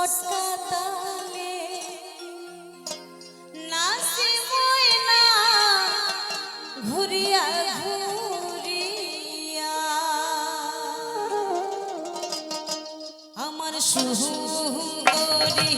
সটকা তালে নাচি ময়না ঘুরিয়া ঘুরিয়া। আমার সুন্দরী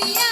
Yeah.